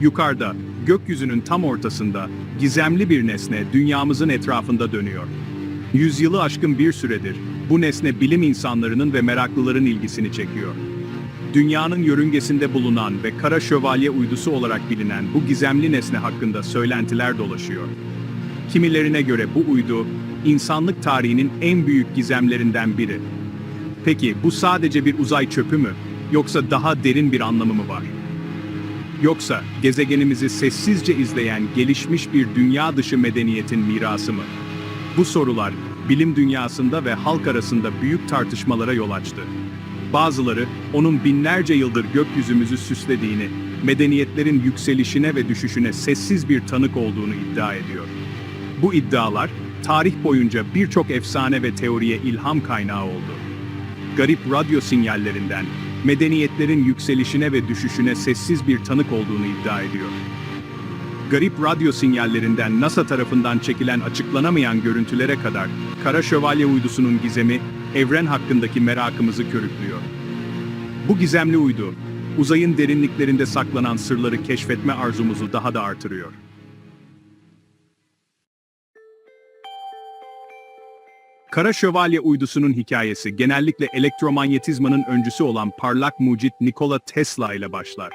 Yukarıda, gökyüzünün tam ortasında, gizemli bir nesne dünyamızın etrafında dönüyor. Yüzyılı aşkın bir süredir, bu nesne bilim insanlarının ve meraklıların ilgisini çekiyor. Dünyanın yörüngesinde bulunan ve Kara Şövalye uydusu olarak bilinen bu gizemli nesne hakkında söylentiler dolaşıyor. Kimilerine göre bu uydu, insanlık tarihinin en büyük gizemlerinden biri. Peki bu sadece bir uzay çöpü mü? Yoksa daha derin bir anlamı mı var? Yoksa gezegenimizi sessizce izleyen gelişmiş bir dünya dışı medeniyetin mirası mı? Bu sorular bilim dünyasında ve halk arasında büyük tartışmalara yol açtı. Bazıları onun binlerce yıldır gökyüzümüzü süslediğini, medeniyetlerin yükselişine ve düşüşüne sessiz bir tanık olduğunu iddia ediyor. Bu iddialar tarih boyunca birçok efsane ve teoriye ilham kaynağı oldu. Garip radyo sinyallerinden medeniyetlerin yükselişine ve düşüşüne sessiz bir tanık olduğunu iddia ediyor. Garip radyo sinyallerinden NASA tarafından çekilen açıklanamayan görüntülere kadar Kara Şövalye uydusunun gizemi evren hakkındaki merakımızı körüklüyor. Bu gizemli uydu, uzayın derinliklerinde saklanan sırları keşfetme arzumuzu daha da artırıyor. Kara Şövalye uydusunun hikayesi genellikle elektromanyetizmanın öncüsü olan parlak mucit Nikola Tesla ile başlar.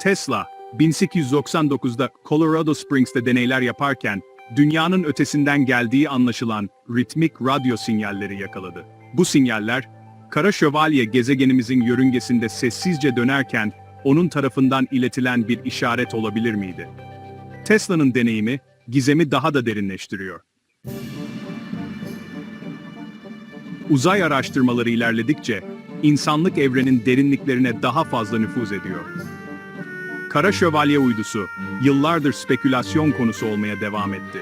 Tesla, 1899'da Colorado Springs'te deneyler yaparken, dünyanın ötesinden geldiği anlaşılan ritmik radyo sinyalleri yakaladı. Bu sinyaller, Kara Şövalye gezegenimizin yörüngesinde sessizce dönerken, onun tarafından iletilen bir işaret olabilir miydi? Tesla'nın deneyimi, gizemi daha da derinleştiriyor. Uzay araştırmaları ilerledikçe, insanlık evrenin derinliklerine daha fazla nüfuz ediyor. Kara Şövalye uydusu, yıllardır spekülasyon konusu olmaya devam etti.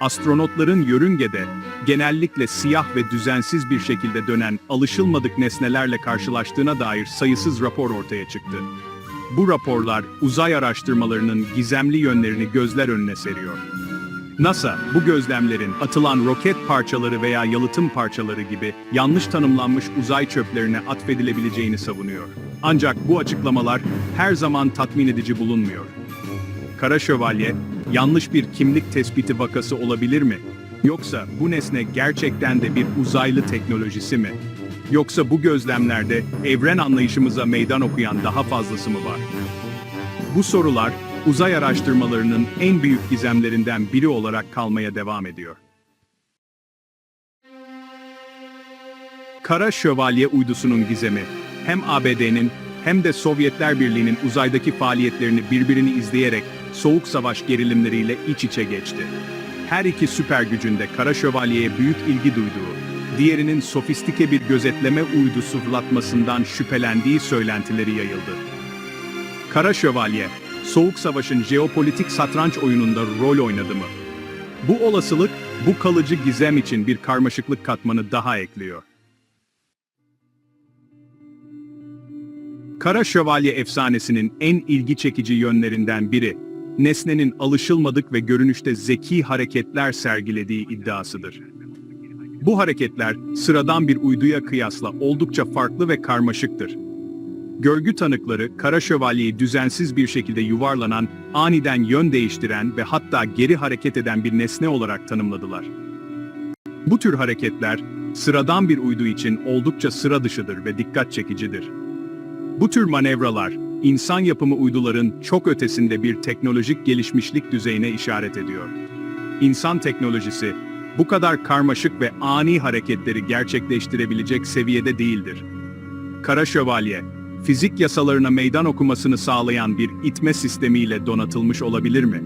Astronotların yörüngede, genellikle siyah ve düzensiz bir şekilde dönen alışılmadık nesnelerle karşılaştığına dair sayısız rapor ortaya çıktı. Bu raporlar, uzay araştırmalarının gizemli yönlerini gözler önüne seriyor. NASA, bu gözlemlerin atılan roket parçaları veya yalıtım parçaları gibi yanlış tanımlanmış uzay çöplerine atfedilebileceğini savunuyor. Ancak bu açıklamalar her zaman tatmin edici bulunmuyor. Kara Şövalye, yanlış bir kimlik tespiti vakası olabilir mi? Yoksa bu nesne gerçekten de bir uzaylı teknolojisi mi? Yoksa bu gözlemlerde evren anlayışımıza meydan okuyan daha fazlası mı var? Bu sorular, uzay araştırmalarının en büyük gizemlerinden biri olarak kalmaya devam ediyor. Kara Şövalye uydusunun gizemi, hem ABD'nin hem de Sovyetler Birliği'nin uzaydaki faaliyetlerini birbirini izleyerek Soğuk Savaş gerilimleriyle iç içe geçti. Her iki süper gücünde Kara Şövalye'ye büyük ilgi duyduğu, diğerinin sofistike bir gözetleme uydusu fırlatmasından şüphelendiği söylentileri yayıldı. Kara Şövalye, Soğuk Savaş'ın jeopolitik satranç oyununda rol oynadı mı? Bu olasılık, bu kalıcı gizem için bir karmaşıklık katmanı daha ekliyor. Kara Şövalye efsanesinin en ilgi çekici yönlerinden biri, nesnenin alışılmadık ve görünüşte zeki hareketler sergilediği iddiasıdır. Bu hareketler, sıradan bir uyduya kıyasla oldukça farklı ve karmaşıktır. Görgü tanıkları, Kara Şövalye'yi düzensiz bir şekilde yuvarlanan, aniden yön değiştiren ve hatta geri hareket eden bir nesne olarak tanımladılar. Bu tür hareketler, sıradan bir uydu için oldukça sıra dışıdır ve dikkat çekicidir. Bu tür manevralar, insan yapımı uyduların çok ötesinde bir teknolojik gelişmişlik düzeyine işaret ediyor. İnsan teknolojisi, bu kadar karmaşık ve ani hareketleri gerçekleştirebilecek seviyede değildir. Kara Şövalye, fizik yasalarına meydan okumasını sağlayan bir itme sistemiyle donatılmış olabilir mi?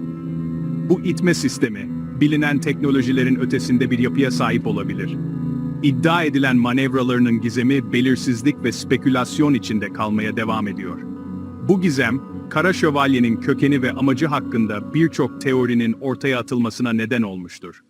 Bu itme sistemi, bilinen teknolojilerin ötesinde bir yapıya sahip olabilir. İddia edilen manevralarının gizemi belirsizlik ve spekülasyon içinde kalmaya devam ediyor. Bu gizem, Kara Şövalye'nin kökeni ve amacı hakkında birçok teorinin ortaya atılmasına neden olmuştur.